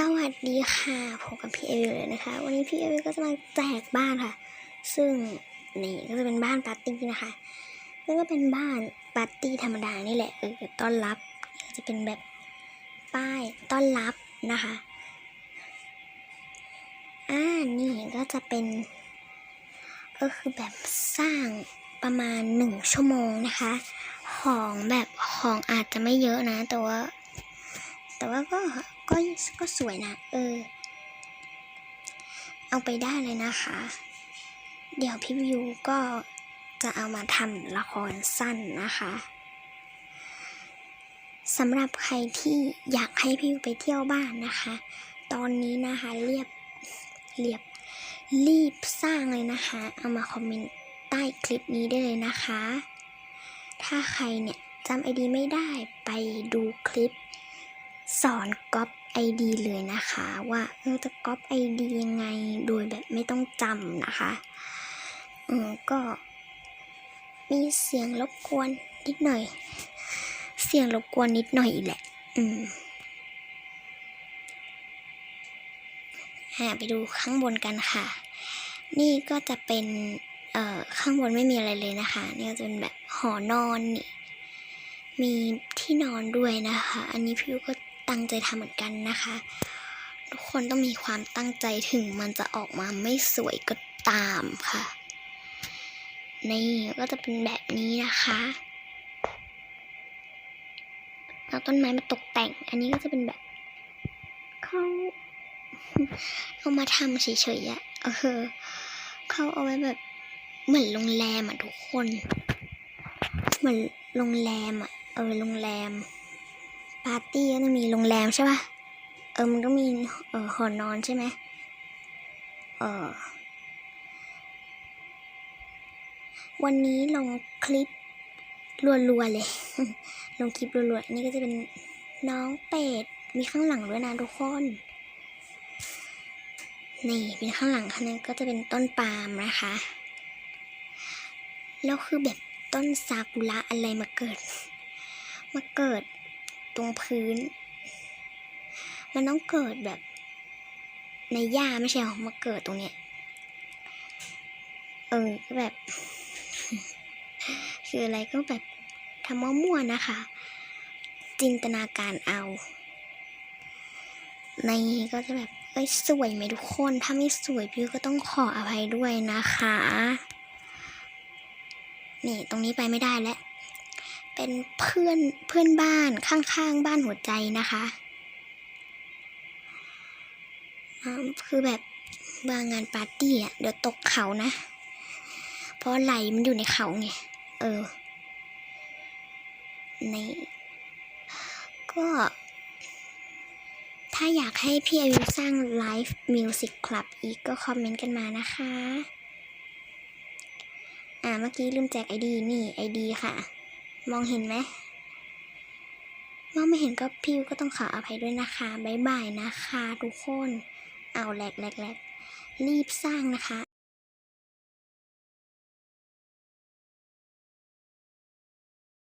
สวัสดีค่ะพบกับพี่เอวิวเลยนะคะ วันนี้พี่เอวิวก็จะมาแจกบ้านค่ะ ซึ่งนี่ก็จะเป็นบ้านปาร์ตี้นะคะแล้วก็เป็นบ้านปาร์ตี้ธรรมดานี่แหละเออต้อนรับจะเป็นแบบป้ายต้อนรับนะคะอ่านี่ก็จะเป็นก็คือแบบสร้างประมาณหนึ่งชั่วโมงนะคะ ของแบบของอาจจะไม่เยอะนะแต่ว่าแต่ว่าก็ ก็ก็สวยนะ เออ เอาไปได้เลยนะคะ เดี๋ยวพี่วิวก็จะเอามาทำละครสั้นนะคะสำหรับใครที่อยากให้พี่วิวไปเที่ยวบ้านนะคะ ตอนนี้นะคะเรียบเรียบรีบสร้างเลยนะคะ เอามาคอมเมนต์ใต้คลิปนี้ได้เลยนะคะ ถ้าใครเนี่ยจำไอดีไม่ได้ไปดูคลิป สอนก๊อปไอดีเลยนะคะ ว่าเออจะก๊อปไอดียังไงโดยแบบไม่ต้องจำนะคะเออก็มีเสียงรบกวนนิดหน่อย เสียงรบกวนนิดหน่อยแหละ อืมอ่าไปดูข้างบนกันค่ะ นี่ก็จะเป็น เอ่อ ข้างบนไม่มีอะไรเลยนะคะ นี่ก็จะเป็นแบบหอนอนนี่ มีที่นอนด้วยนะคะ อันนี้พี่ก็ ตั้งใจทำเหมือนกันนะคะ ทุกคนต้องมีความตั้งใจถึงมันจะออกมาไม่สวยก็ตามค่ะ นี่ก็จะเป็นแบบนี้นะคะเอาต้นไม้มาตกแต่ง อันนี้ก็จะเป็นแบบเขาเอามาทำเฉยๆอะเออเขาเอาไว้แบบเหมือนโรงแรมอะทุกคน เหมือนโรงแรมอะเออโรงแรม ปาร์ตี้ก็จะมีโรงแรมใช่ป่ะ เออมันก็มีเออหอนอนใช่ไหมเออวันนี้ลงคลิปรัวๆเลย ลงคลิปรัวๆนี่ก็จะเป็นน้องเป็ด มีข้างหลังด้วยนะทุกคน นี่เป็นข้างหลังข้างนั้ก็จะเป็นต้นปาล์มนะคะ แล้วคือแบบต้นซากุระอะไรมาเกิด มาเกิด ตรงพื้น มันต้องเกิดแบบ ในหญ้าไม่ใช่หรอมาเกิดตรงเนี้ยเออก็แบบ คืออะไรก็แบบทำมั่วๆนะคะ จินตนาการเอา ในก็จะแบบเอ้ยสวยไหมทุกคน ถ้าไม่สวยพี่ก็ต้องขออภัยด้วยนะคะ นี่ตรงนี้ไปไม่ได้แล้ว เป็นเพื่อนเพื่อนบ้านข้างๆบ้านหัวใจนะคะคือแบบบางงานปาร์ตี้อะเดี๋ยวตกเขานะ เพราะไหลมันอยู่ในเขาไง เออ ใน ก็ถ้าอยากให้พี่อายุสร้างไลฟ์มิวสิกคลับอีกก็คอมเมนต์กันมานะคะ อ่าเมื่อกี้ลืมแจกไอดีนี่ไอดีค่ะ มองเห็นไหมมองไม่เห็นก็พี่ก็ต้องขออภัยด้วยนะคะ บ๊ายบายนะคะ ทุกคน เอาแหลกแหลกแหลกรีบสร้างนะคะ